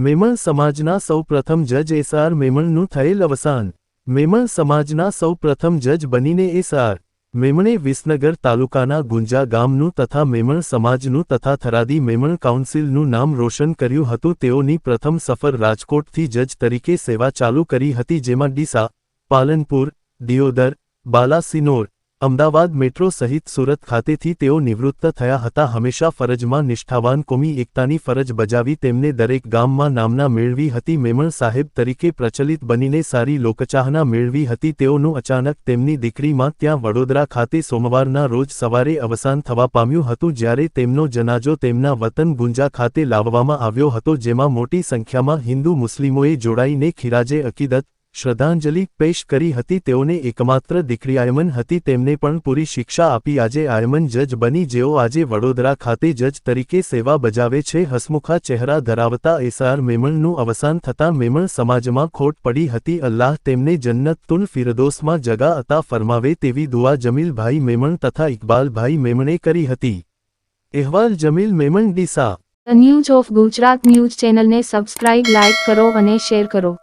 મેમણ સમાજના સૌપ્રથમ જજ એસઆર મેમણનું થયેલ અવસાન. મેમણ સમાજના સૌપ્રથમ જજ બનીને એસઆર મેમણે વિસનગર તાલુકાના ગુંજા ગામનું તથા મેમણ સમાજનું તથા થરાદી મેમણ કાઉન્સિલનું નામ રોશન કર્યું હતું. તેઓની પ્રથમ સફર રાજકોટથી જજ તરીકે સેવા ચાલુ કરી હતી, જેમાં ડીસા, પાલનપુર, દિયોદર, બાલાસિનોર અમદાવાદ મેટ્રો સહિત સુરત ખાતેથી તેઓ નિવૃત્ત થયા હતા. હંમેશા ફરજમાં નિષ્ઠાવાન કોમી એકતાની ફરજ બજાવી તેમને દરેક ગામમાં નામના મેળવી હતી. મેમણ સાહેબ તરીકે પ્રચલિત બનીને સારી લોકચાહના મેળવી હતી. તેઓનું અચાનક તેમની દીકરીમાં ત્યાં વડોદરા ખાતે સોમવારના રોજ સવારે અવસાન થવા પામ્યું હતું, જ્યારે તેમનો જનાજો તેમના વતન ગુંજા ખાતે લાવવામાં આવ્યો હતો, જેમાં મોટી સંખ્યામાં હિન્દુ મુસ્લિમોએ જોડાઈને ખિરાજે અકીદત શ્રદ્ધાંજલિ પેશ કરી હતી તેઓને એકમાત્ર દીકરી આયમન હતી. તેમને પણ પૂરી શિક્ષા આપી. આજે આયમન જજ બની, જેઓ આજે વડોદરા ખાતે જજ તરીકે સેવા બજાવે છે. હસમુખા ચહેરા ધરાવતા એસઆર મેમણનું અવસાન થતાં મેમણ સમાજમાં ખોટ પડી હતી. અલ્લાહ તેમને જન્નત તુલ ફિરદોસમાં જગા અતા ફરમાવે તેવી દુઆ જમીલભાઈ મેમણ તથા ઇકબાલભાઈ મેમણે કરી હતી. અહેવાલ Jamil Memon Deesa. News of Gujarat news ચેનલને સબસ્ક્રાઇબ લાઇક કરો અને શેર કરો.